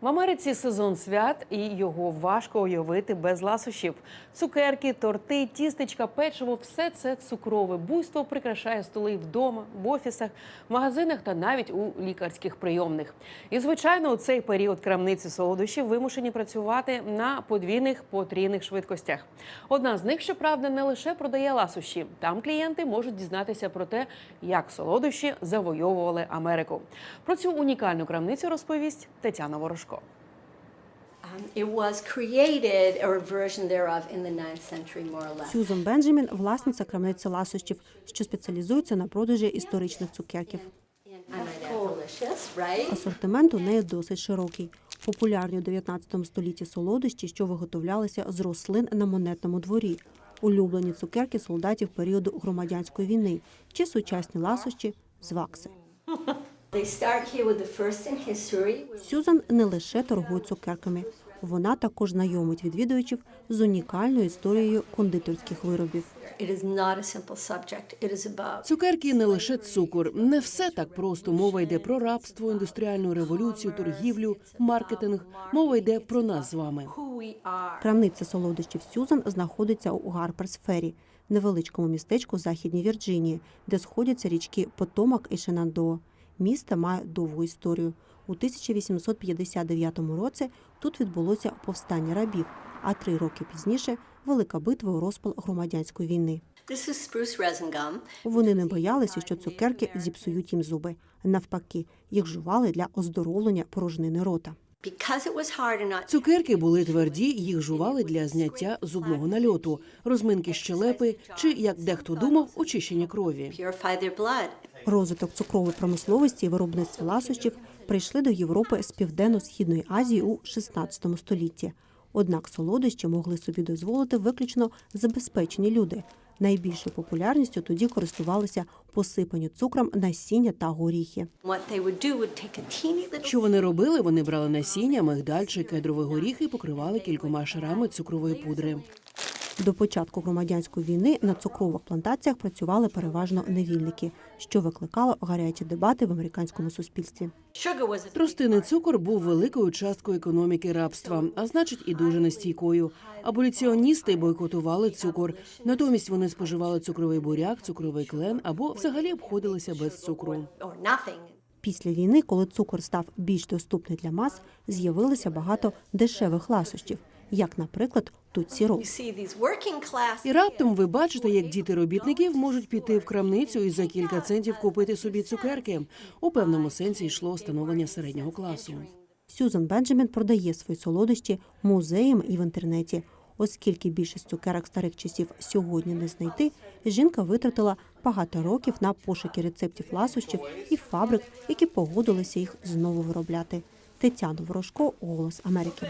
В Америці сезон свят, і його важко уявити без ласощів. Цукерки, торти, тістечка, печиво все це цукрове буйство прикрашає столи вдома, в офісах, в магазинах та навіть у лікарських прийомних. І звичайно, у цей період крамниці солодощів вимушені працювати на подвійних потрійних швидкостях. Одна з них, щоправда, не лише продає ласощі. Там клієнти можуть дізнатися про те, як солодощі завойовували Америку. Про цю унікальну крамницю розповість Тетяна Ворожко. Um, It was created, or a version thereof, in the 9th century, more or less. Сюзан Бенджамін – власниця крамниці ласощів, що спеціалізується на продажі історичних цукерків. Асортимент у неї досить широкий. Популярні у 19 столітті солодощі, що виготовлялися з рослин на монетному дворі, улюблені цукерки солдатів періоду громадянської війни чи сучасні ласощі з вакси. They start here with the first in history. Сюзан не лише торгує цукерками. Вона також знайомить відвідувачів з унікальною історією кондитерських виробів. It is not a simple subject. It is about Цукерки не лише цукор, не все так просто. Мова йде про рабство, індустріальну революцію, торгівлю, маркетинг. Мова йде про нас з вами. Крамниця солодощів Сюзан знаходиться у Гарперс-Фері, невеличкому містечку в Західній Вірджинії, де сходяться річки Потомак і Шенандоа. Місто має довгу історію. У 1859 році тут відбулося повстання рабів, а три роки пізніше велика битва у розпал громадянської війни. Вони не боялися, що цукерки зіпсують їм зуби. Навпаки, їх жували для оздоровлення порожнини рота. Цукерки були тверді, їх жували для зняття зубного нальоту, розминки щелепи чи, як дехто думав, очищення крові. Розвиток цукрової промисловості і виробництва ласощів прийшли до Європи з південно-східної Азії у 16 столітті. Однак солодощі могли собі дозволити виключно забезпечені люди. Найбільшою популярністю тоді користувалися посипані цукром насіння та горіхи. Що вони робили? Вони брали насіння, мигдаль чи кедровий горіх і покривали кількома шарами цукрової пудри. До початку громадянської війни на цукрових плантаціях працювали переважно невільники, що викликало гарячі дебати в американському суспільстві. Тростинний цукор був великою часткою економіки рабства, а значить, і дуже нестійкою. Аболіціоністи бойкотували цукор. Натомість вони споживали цукровий буряк, цукровий клен або взагалі обходилися без цукру. Після війни, коли цукор став більш доступний для мас, з'явилося багато дешевих ласощів, як, наприклад, тут class І раптом ви бачите, як діти робітників можуть піти в крамницю і за кілька центів купити собі цукерки. У певному сенсі йшло становлення середнього класу. Сюзан Бенджамін продає свої солодощі музеям і в інтернеті. Оскільки більшість цукерок старих часів сьогодні не знайти, жінка витратила багато років на пошуки рецептів ласощів і фабрик, які погодилися їх знову виробляти. Тетяна Ворожко, Голос Америки.